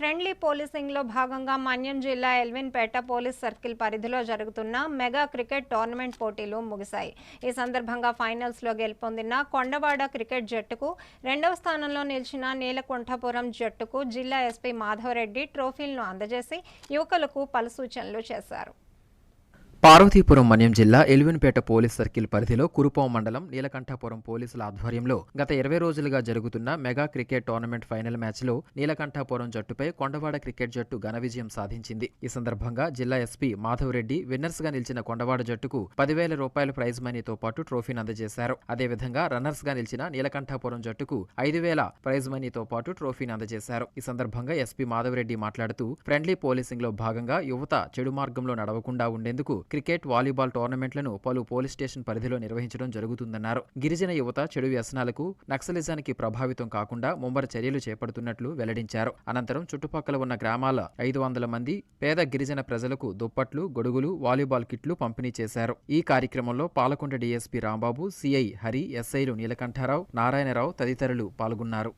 Friendly పోలీసింగ్లో భాగంగా మన్యం జిల్లా Elvinpeta police circle పరిధిలో జరుగుతున్న మెగా క్రికెట్ టోర్నమెంట్ పోటీలు ముగిశాయి. ఈ సందర్భంగా ఫైనల్స్లో గెలుపొందిన కొండవాడ క్రికెట్ జట్టుకు రెండవ స్థానంలో నిలిచిన నీలకుంఠపురం జట్టుకు జిల్లా ఎస్పీ మాధవరెడ్డి ట్రోఫీలను అందజేసి యువకులకు పలు సూచనలు చేశారు. పార్వతీపురం మన్యం జిల్లా ఎలివెన్పేట పోలీస్ సర్కిల్ పరిధిలో కురుపాం మండలం నీలకంఠపురం పోలీసుల ఆధ్వర్యంలో గత ఇరవై రోజులుగా జరుగుతున్న మెగా క్రికెట్ టోర్నమెంట్ ఫైనల్ మ్యాచ్లో నీలకంఠాపురం జట్టుపై కొండవాడ క్రికెట్ జట్టు ఘన విజయం సాధించింది. ఈ సందర్భంగా జిల్లా ఎస్పీ మాధవరెడ్డి విన్నర్స్గా నిలిచిన కొండవాడ జట్టుకు పదివేల రూపాయల ప్రైజ్ మనీతో పాటు ట్రోఫీని అందజేశారు. అదేవిధంగా రన్నర్స్గా నిలిచిన నీలకంఠాపురం జట్టుకు ఐదు వేల ప్రైజ్ మనీతో పాటు ట్రోఫీని అందజేశారు. ఈ సందర్భంగా ఎస్పీ మాధవరెడ్డి మాట్లాడుతూ ఫ్రెండ్లీ పోలీసింగ్లో భాగంగా యువత చెడు మార్గంలో నడవకుండా ఉండేందుకు క్రికెట్ వాలీబాల్ టోర్నమెంట్లను పలు పోలీస్ స్టేషన్ పరిధిలో నిర్వహించడం జరుగుతుందన్నారు. గిరిజన యువత చెడు వ్యసనాలకు నక్సలిజానికి ప్రభావితం కాకుండా ముమ్మర చర్యలు చేపడుతున్నట్లు వెల్లడించారు. అనంతరం చుట్టుపక్కల ఉన్న గ్రామాల ఐదు వందల మంది పేద గిరిజన ప్రజలకు దుప్పట్లు గొడుగులు వాలీబాల్ కిట్లు పంపిణీ చేశారు. ఈ కార్యక్రమంలో పాలకొండ డీఎస్పీ రాంబాబు సిఐ హరి ఎస్ఐలు నీలకంఠారావు నారాయణరావు తదితరులు పాల్గొన్నారు.